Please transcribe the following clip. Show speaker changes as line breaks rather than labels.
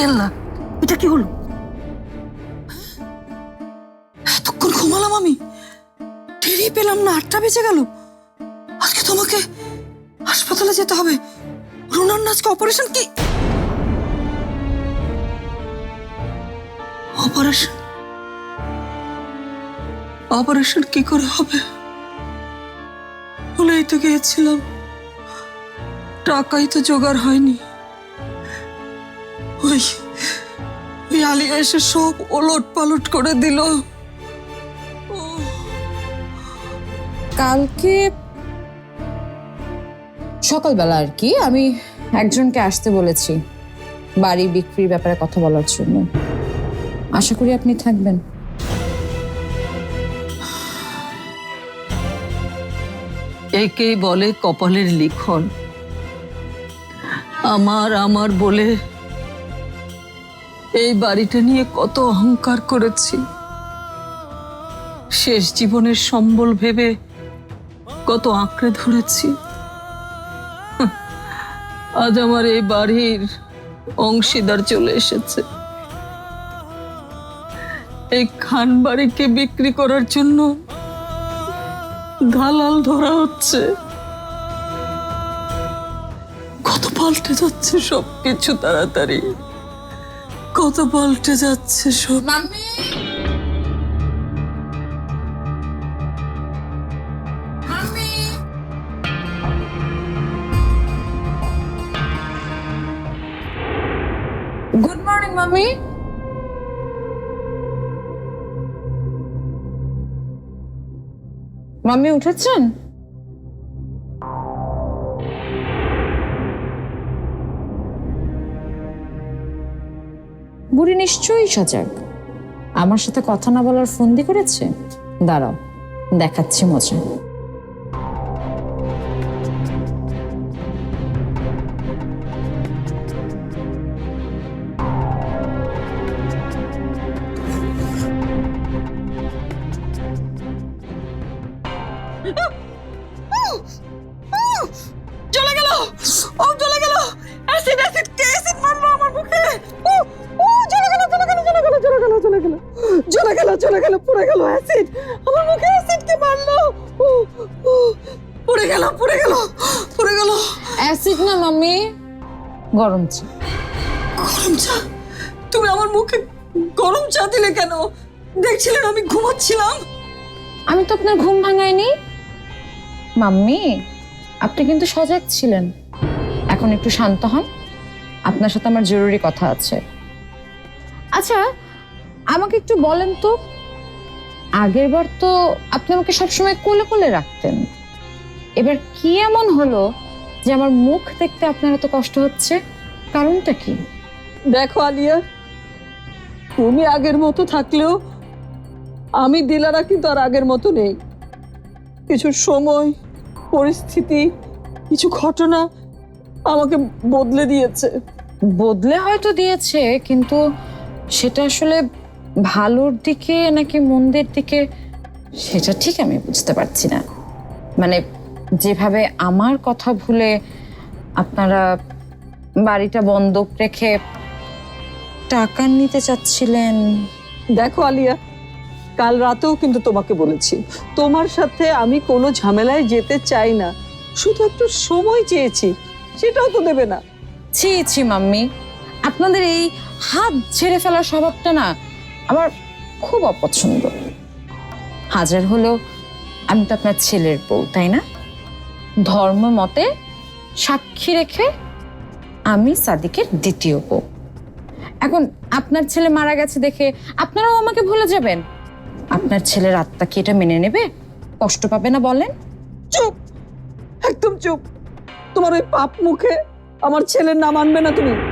আল্লাহ এটা কি হলো? এতক্ষণ ঘুমালাম আমি। টেরই পেলাম না, আটটা বেজে গেল। আজকে তোমাকে হাসপাতালে যেতে হবে। রুনার আজকে অপারেশন কি? অপারেশন? অপারেশন কি করে হবে? বলেই তো গিয়েছিলাম। টাকাই তো জোগাড় হয়নি। আলিয়া এসে সব ওলট পালট করে দিল।
কালকে সকালবেলা আর কি আমি একজনকে আসতে বলেছি বাড়ি বিক্রির ব্যাপারে কথা বলার জন্য। আশা করি আপনি থাকবেন।
একেই বলে কপালের লিখন। আমার আমার বলে এই বাড়িটা নিয়ে কত অহংকার করেছি। শেষ জীবনের সম্বল ভেবে কত আঁকড়ে ধরেছি। আজ আমার এই বাড়ির অংশীদার চলে এসেছে। এই খান বাড়িকে বিক্রি করার জন্য দালাল ধরা হচ্ছে। কত পাল্টে যাচ্ছে সবকিছু তাড়াতাড়ি। কত পাল্টে যাচ্ছে সব।
Mummy! Good morning mummy! Mummy উঠেছেন? বুড়ি নিশ্চয়ই সজাগ। আমার সাথে কথা না বলার ফন্দি করেছে? দাঁড়াও, দেখাচ্ছি মজা।
চলে গেল! ও, চলে গেল! অ্যাসিড অ্যাসিড চলে গেল চলে গেল পুড়ে গেল অ্যাসিড আমার মুখে অ্যাসিড কে মারলো? ও গেল পুড়ে গেল পুড়ে গেল।
অ্যাসিড না মাম্মি? গরম চা।
গরম চা? তুমি আমার মুখে গরম চা দিলে কেন? দেখছিলেন আমি ঘুমাচ্ছিলাম।
আমি তো আপনার ঘুম ভাঙাইনি। মাম্মি আপনি কিন্তু সজাগ ছিলেন। এখন একটু শান্ত হন। আপনার সাথে আমার জরুরি কথা আছে। আচ্ছা আমাকে একটু বলেন তো আগের বার তো আপনি আমাকে সবসময় কোলে কোলে রাখতেন। এবার কি এমন হলো যে আমার মুখ দেখতে আপনার এত কষ্ট হচ্ছে? কারণটা কি?
দেখো আলিয়া তুমি আগের মতো থাকলেও আমি দিলারা কিন্তু আর আগের মতো নেই। কিছু সময় পরিস্থিতি কিছু ঘটনা আমাকে বদলে দিয়েছে।
বদলে হয়তো দিয়েছে কিন্তু সেটা আসলে ভালোর দিকে নাকি মন্দের দিকে সেটা ঠিক আমি বুঝতে পারছি না। মানে যেভাবে আমার কথা ভুলে আপনারা বাড়িটা বন্ধক রেখে টাকা নিতে চাচ্ছিলেন।
দেখো আলিয়া কাল রাতেও কিন্তু তোমাকে বলেছি তোমার সাথে আমি কোনো ঝামেলায় যেতে চাই না। শুধু একটু সময় চেয়েছি সেটাও তো দেবে না।
ছি ছি মাম্মি। আপনাদের এই হাত ছেড়ে ফেলার স্বভাবটা না আমার খুব অপছন্দ। হাজার হলেও আমি তো আপনার ছেলের বউ, তাই না? ধর্ম মতে সাক্ষী রেখে আমি সাদিকের দ্বিতীয় বউ। এখন আপনার ছেলে মারা গেছে দেখে আপনারাও আমাকে ভুলে যাবেন। আপনার ছেলের আত্মা কি এটা মেনে নেবে? কষ্ট পাবে না বলেন?
চুপ! একদম চুপ! তোমার ওই পাপ মুখে আমার ছেলের নাম আনবে না তুমি?